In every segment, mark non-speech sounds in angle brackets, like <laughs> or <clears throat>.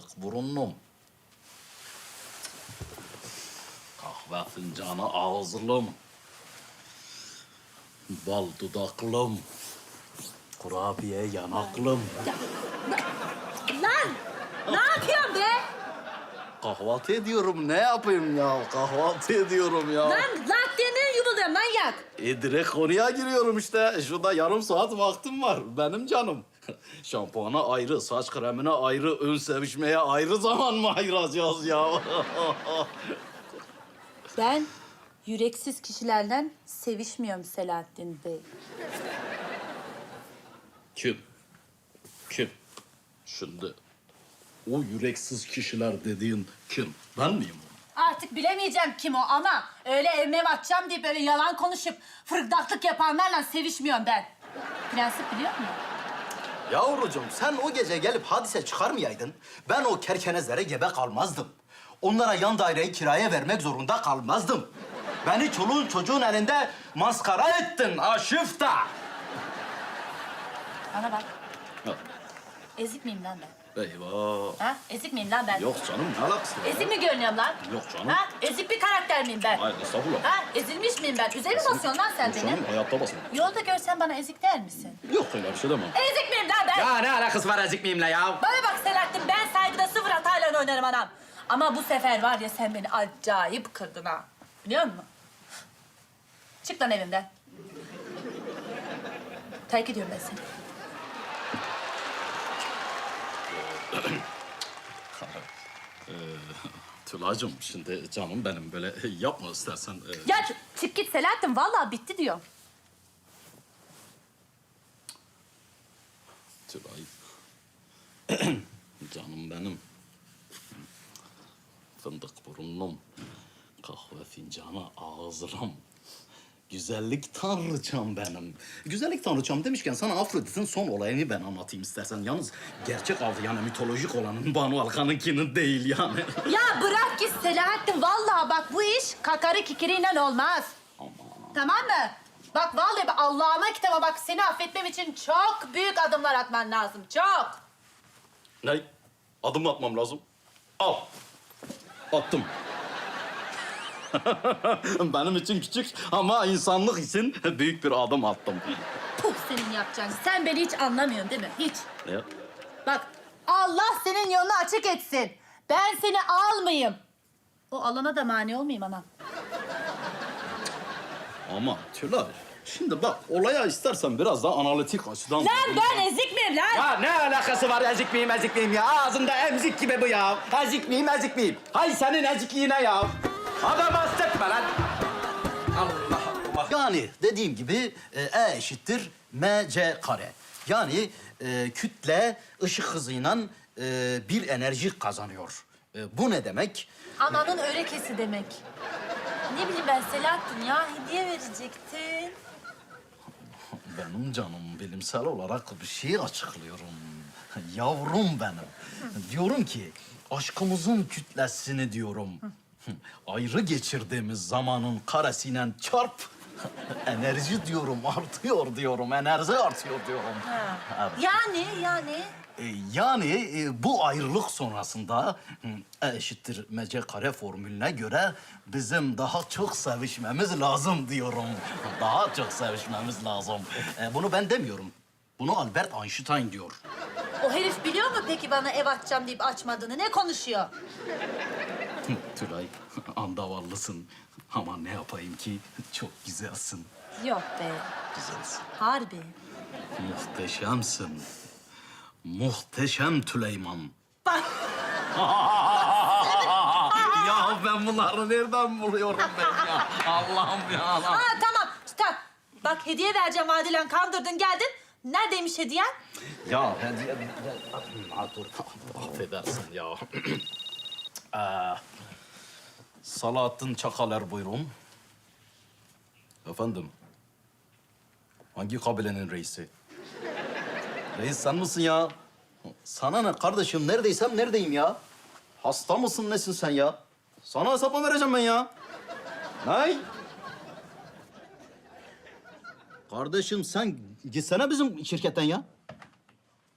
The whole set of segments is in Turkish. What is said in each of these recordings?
fındık burunlum. Kahve fincanı ağızlım. Bal dudaklım. Kurabiye yanaklım. Lan! Ne yapıyorsun be? Kahvaltı ediyorum ne yapayım ya? Kahvaltı ediyorum ya. Lan latteni manyak. E direkt konuya giriyorum işte. Şurada yarım saat vaktim var. Benim canım. <laughs> Şampuana ayrı, saç kremine ayrı, ön sevişmeye ayrı zaman mı ayıracağız ya? <laughs> Ben yüreksiz kişilerden sevişmiyorum Selahattin Bey. Kim? Kim? Şimdi o yüreksiz kişiler dediğin kim? Ben miyim? Artık bilemeyeceğim kim o ama öyle evime atacağım diye böyle yalan konuşup fırıldaklık yapanlarla sevişmiyorum ben. Prensip biliyor musun? Yavrucuğum sen o gece gelip hadise çıkarmayaydın. Ben o kerkenezlere gebe kalmazdım. Onlara yan daireyi kiraya vermek zorunda kalmazdım. Beni çoluğun çocuğun elinde maskara ettin aşıfta. Bana bak. Ezik miyim lan ben? Eyvah. Ha? Ezik miyim lan ben? Yok canım ne alakası var? Ezik mi görünüyorum lan? Yok canım. Ha? Ezik bir karakter miyim ben? Hayır estağfurullah. Ha? Ezilmiş miyim ben? Üzerime basıyorsun lan sen Yok benim. canım hayatta basma. Yolda görsen bana ezik der misin? Yok öyle bir şey demem. Ezik miyim lan ben? Ya ne alakası var ezik miyimle ya? Bana bak Selahattin ben saygıda sıfır hatayla oynarım anam. Ama bu sefer var ya sen beni acayip kırdın ha. Biliyor musun? Çık lan evimden. Terk ediyorum ben seni. Tülay'cığım şimdi canım benim böyle yapma istersen. e, Ya çık git Selahattin vallahi bitti diyor. Tülay. <clears throat> canım benim. Fındık burunlum. Kahve fincanı ağızlım. Güzellik tanrıçam benim. Güzellik tanrıçam demişken sana Afrodit'in son olayını ben anlatayım istersen. Yalnız gerçek adı yani mitolojik olanın Banu Alkan'ınkinin değil yani. <laughs> Ya bırak git Selahattin vallahi bak bu iş kakarı kikiriyle olmaz. Aman. Tamam mı? Bak vallahi Allah'ıma kitaba bak seni affetmem için çok büyük adımlar atman lazım. Çok. Ne? Adım atmam lazım. Al. Attım. <laughs> Benim için küçük ama insanlık için büyük bir adım attım. Puh senin yapacağın. Sen beni hiç anlamıyorsun değil mi? Hiç. Ya, Bak Allah senin yolunu açık etsin. Ben seni almayayım. O alana da mani olmayayım anam. ama Tülay, şimdi bak olaya istersen biraz daha analitik açıdan... Lan ben ezik miyim lan? Ya ne alakası var ezik miyim ezik miyim ya? Ağzında emzik gibi bu ya. Ezik miyim ezik miyim? Hay senin ezikliğine ya. Adam hastetme lan. Allah Allah. Yani dediğim gibi e, E eşittir mc kare. Yani e, kütle ışık hızıyla e, bir enerji kazanıyor. E, bu ne demek? Ananın örekesi demek. Ne bileyim ben Selahattin ya hediye verecektin. Benim canım bilimsel olarak bir şey açıklıyorum. <laughs> Yavrum benim. Diyorum ki aşkımızın kütlesini diyorum. Ayrı geçirdiğimiz zamanın karesiyle çarp. <laughs> Enerji diyorum artıyor diyorum. Enerji artıyor diyorum. Evet. Yani yani. E, yani e, bu ayrılık sonrasında hı, E eşittir mc kare formülüne göre bizim daha çok sevişmemiz lazım diyorum. <laughs> Daha çok sevişmemiz lazım. E, bunu ben demiyorum. Bunu Albert Einstein diyor. O herif biliyor mu peki bana ev açacağım deyip açmadığını? Ne konuşuyor? <laughs> Tülay, andavallısın. Ama ne yapayım ki çok güzelsin. Yok be. Güzelsin. Harbi. Muhteşemsin. Muhteşem Tüleyman. Bak <laughs> ya ben bunları nereden buluyorum ben ya? Allah'ım ya Allah'ım. Ha tamam stop. Bak hediye vereceğim vadilen kandırdın geldin. Neredeymiş hediyen? Ya hediye... Dur. Affedersin ya. <clears throat> ee, Salahattin Çakaler buyurun. Efendim? Hangi kabilenin reisi? Reis sen misin ya? Sana ne kardeşim neredeysem neredeyim ya? Hasta mısın nesin sen ya? Sana hesap mı vereceğim ben ya? Nay? Kardeşim sen gitsene bizim şirketten ya.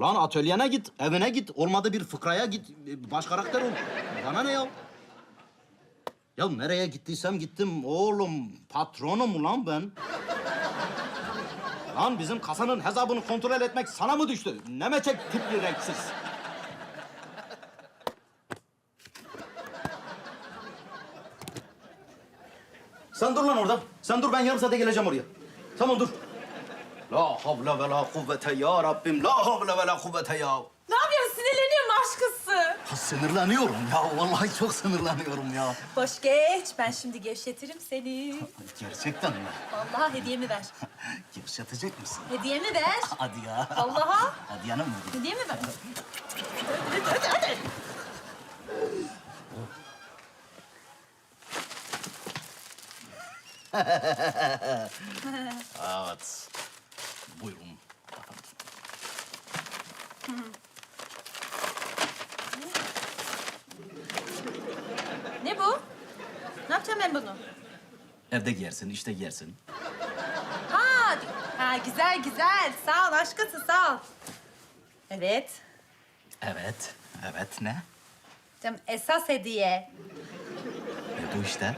Lan atölyene git, evine git. Olmadı bir fıkraya git. Baş karakter ol. Bana ne ya? Ya nereye gittiysem gittim oğlum. Patronum lan ben. Lan bizim kasanın hesabını kontrol etmek sana mı düştü? Ne meçek tipli renksiz. Sen dur lan orada. Sen dur ben yarım saate geleceğim oraya. Tamam dur. La havle ve la kuvvete ya Rabbim. La havle ve la kuvvete ya. Sinirleniyorum ya. Vallahi çok sinirleniyorum ya. Boş geç. Ben şimdi gevşetirim seni. Gerçekten mi? Vallahi hediyemi ver. <laughs> Gevşetecek misin? Hediyemi ver. <laughs> Hadi ya. Vallahi. Hadi yanım mı? Hediyemi ver. Evet. Buyurun. Ne bu? Bunu? Evde giyersin, işte giyersin. Ha, ha güzel güzel. Sağ ol aşkısı sağ ol. Evet. Evet. Evet ne? Canım esas hediye. E, bu işte.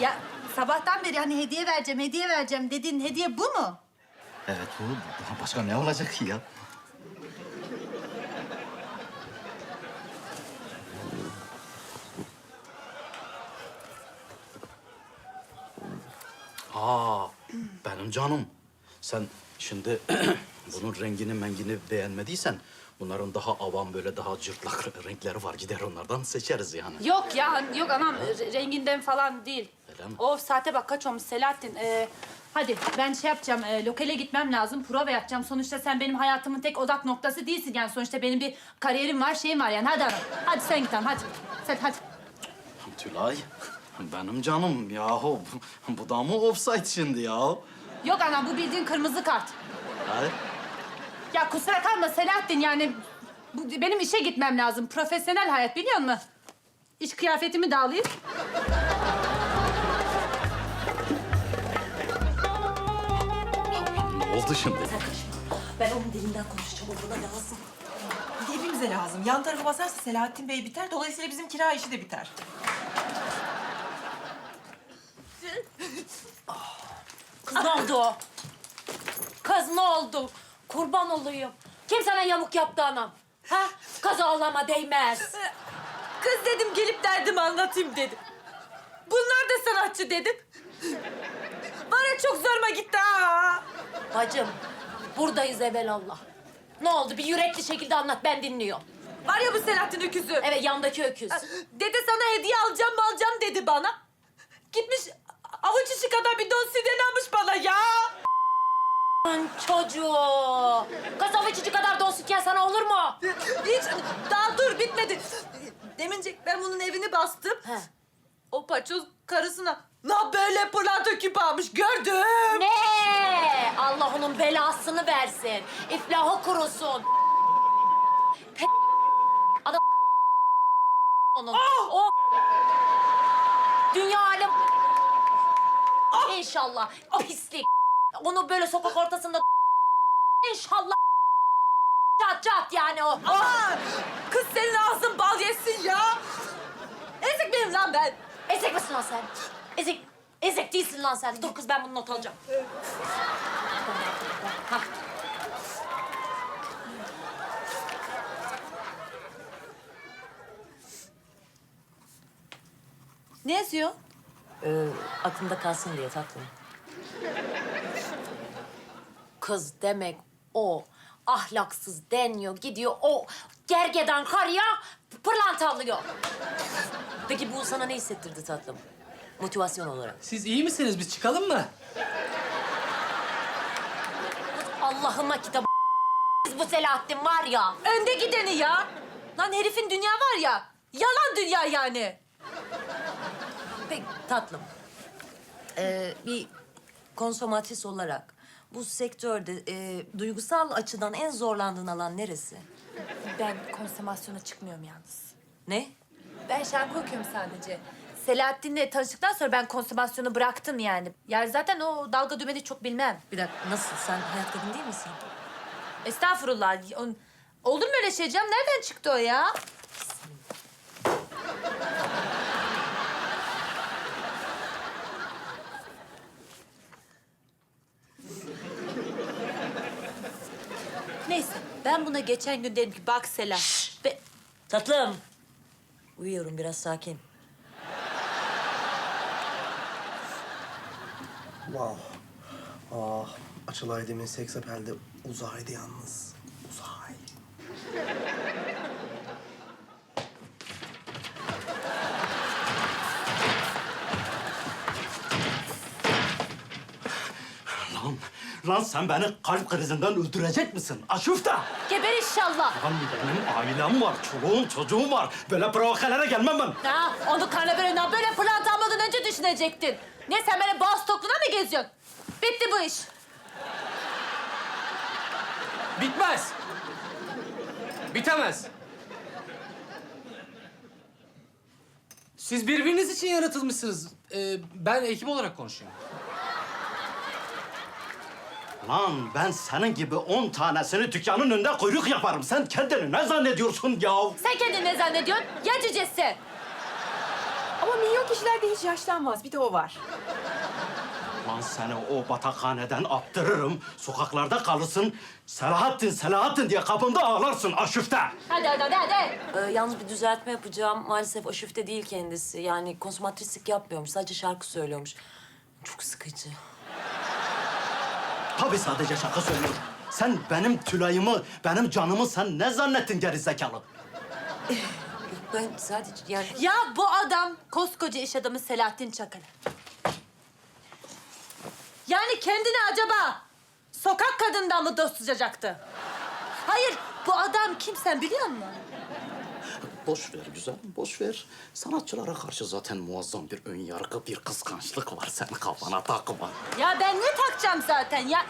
Ya sabahtan beri hani hediye vereceğim, hediye vereceğim dediğin hediye bu mu? Evet bu. Başka ne olacak ki ya? Aa, benim canım. Sen şimdi <clears throat> bunun rengini mengini beğenmediysen... ...bunların daha avam böyle daha cırtlak renkleri var. Gider onlardan seçeriz yani. Yok ya, yok anam re- renginden falan değil. Öyle mi? Of saate bak kaç olmuş Selahattin. Ee, hadi ben şey yapacağım, e, lokale gitmem lazım, prova yapacağım. Sonuçta sen benim hayatımın tek odak noktası değilsin. Yani sonuçta benim bir kariyerim var, şeyim var yani. Hadi anam, hadi sen git anam, hadi. Sen hadi. Tülay, benim canım yahu. Bu da mı offside şimdi ya? Yok anam, bu bildiğin kırmızı kart. Hadi. Ya kusura kalma Selahattin yani bu, benim işe gitmem lazım. Profesyonel hayat biliyor musun? İş kıyafetimi de alayım. Ne oldu şimdi? Ben onun dilinden konuşacağım, o bana lazım. Hepimize lazım. Yan tarafa basarsa Selahattin Bey biter. Dolayısıyla bizim kira işi de biter. Kız ne oldu? Kız ne oldu? Kurban olayım. Kim sana yamuk yaptı anam? Ha? Kazalama değmez. Kız dedim gelip derdimi anlatayım dedim. Bunlar da sanatçı dedim. Var ya çok zoruma gitti ha. Bacım, buradayız evelallah. Ne oldu? Bir yürekli şekilde anlat, ben dinliyorum. Var ya bu Selahattin öküzü. Evet, yandaki öküz. Dede sana hediye alacağım mı alacağım dedi bana. Gitmiş avuç içi kadar bir don siden almış bana ya. Lan çocuğu. Kız avuç içi kadar don sütyen sana olur mu? Hiç daha dur bitmedi. Demincek ben bunun evini bastım. He. O paçoz karısına la böyle pırlanta küp almış gördüm. Ne? Allah onun belasını versin. İflahı kurusun. Pe- Adam onun. O dünya alem İnşallah pislik. Onu böyle sokak ortasında İnşallah çat çat yani o. Aa, kız senin ağzın bal yesin ya. Ezik miyim lan ben? Ezek misin lan sen? Ezek, ezek değilsin lan sen. Dur kız ben bunu not alacağım. Hah. Ne yazıyor? Ee, aklımda kalsın diye tatlım. Kız demek o ahlaksız deniyor, gidiyor o gergedan karıya pırlanta alıyor. Peki bu sana ne hissettirdi tatlım? Motivasyon olarak. Siz iyi misiniz? Biz çıkalım mı? Allah'ıma kitabı bu Selahattin var ya. Önde gideni ya. Lan herifin dünya var ya. Yalan dünya yani. Peki tatlım. Ee, bir konsomatris olarak bu sektörde e, duygusal açıdan en zorlandığın alan neresi? Ben konsomasyona çıkmıyorum yalnız. Ne? Ben şarkı okuyorum sadece. Selahattin'le tanıştıktan sonra ben konsomasyonu bıraktım yani. Yani zaten o dalga dümeni çok bilmem. Bir dakika nasıl? Sen hayat kadın değil misin? Estağfurullah. On- Olur mu öyle şey canım? Nereden çıktı o ya? Neyse ben buna geçen gün dedim ki bak Sela. Ve Tatlım. Uyuyorum biraz sakin. Wow. Ah, Açılay demin seks apelde uzaydı yalnız. Uzay. Lan, sen beni kalp krizinden öldürecek misin? Aşufta! geber inşallah. Lan benim ailem var, çoluğum, çocuğum var. Böyle provokalere gelmem ben. Ha, onu karnaböründen böyle pırlanta almadan önce düşünecektin. Ne sen böyle boğaz tokluğuna mı geziyorsun? Bitti bu iş. Bitmez. Bitemez. Siz birbiriniz için yaratılmışsınız. Ee, ben ekip olarak konuşuyorum. Lan ben senin gibi on tanesini dükkanın önünde kuyruk yaparım. Sen kendini ne zannediyorsun ya? Sen kendini ne zannediyorsun? Ya cücesi. Ama milyon kişiler de hiç yaşlanmaz. Bir de o var. Lan seni o batakhaneden attırırım. Sokaklarda kalırsın. Selahattin, Selahattin diye kapımda ağlarsın aşüfte. Hadi hadi hadi hadi. Ee, yalnız bir düzeltme yapacağım. Maalesef aşüfte değil kendisi. Yani konsumatrislik yapmıyormuş. Sadece şarkı söylüyormuş. Çok sıkıcı. Tabii sadece şaka söylüyorum. Sen benim Tülay'ımı, benim canımı sen ne zannettin gerizekalı? Ben sadece yani... Ya bu adam koskoca iş adamı Selahattin Çakır. Yani kendini acaba sokak kadından mı dost tutacaktı? Hayır, bu adam kim sen biliyor musun? Boş ver güzel, boş ver. Sanatçılara karşı zaten muazzam bir ön yargı, bir kıskançlık var. Sen kafana takma. Ya ben ne takacağım zaten ya?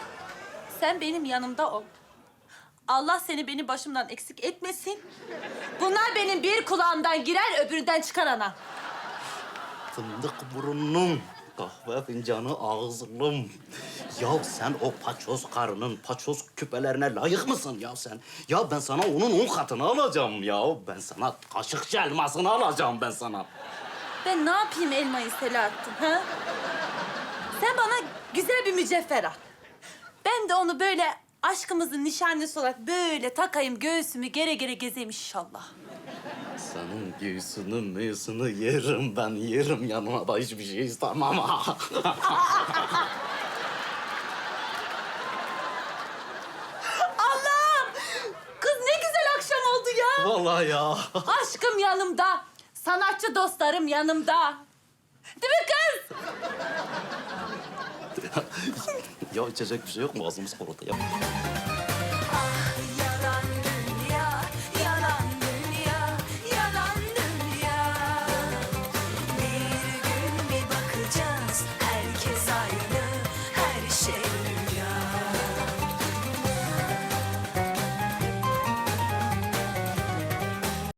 Sen benim yanımda ol. Allah seni benim başımdan eksik etmesin. Bunlar benim bir kulağımdan girer, öbüründen çıkar ana. Fındık burnum, kahve fincanı ağzım. Ya sen o paçoz karının paçoz küpelerine layık mısın ya sen? Ya ben sana onun on katını alacağım ya. Ben sana kaşıkçı elmasını alacağım ben sana. Ben ne yapayım elmayı Selahattin, ha? Sen bana güzel bir mücevher al. Ben de onu böyle aşkımızın nişanlısı olarak böyle takayım, göğsümü gere gere gezeyim inşallah. Senin göğsünü müğsünü yerim ben yerim. Yanına da hiçbir şey istemem ha. <laughs> Allah'ım! Kız ne güzel akşam oldu ya. Vallahi ya. Aşkım yanımda, sanatçı dostlarım yanımda. Değil mi kız? ya içecek bir şey yok mu? Ağzımız kurudu ya.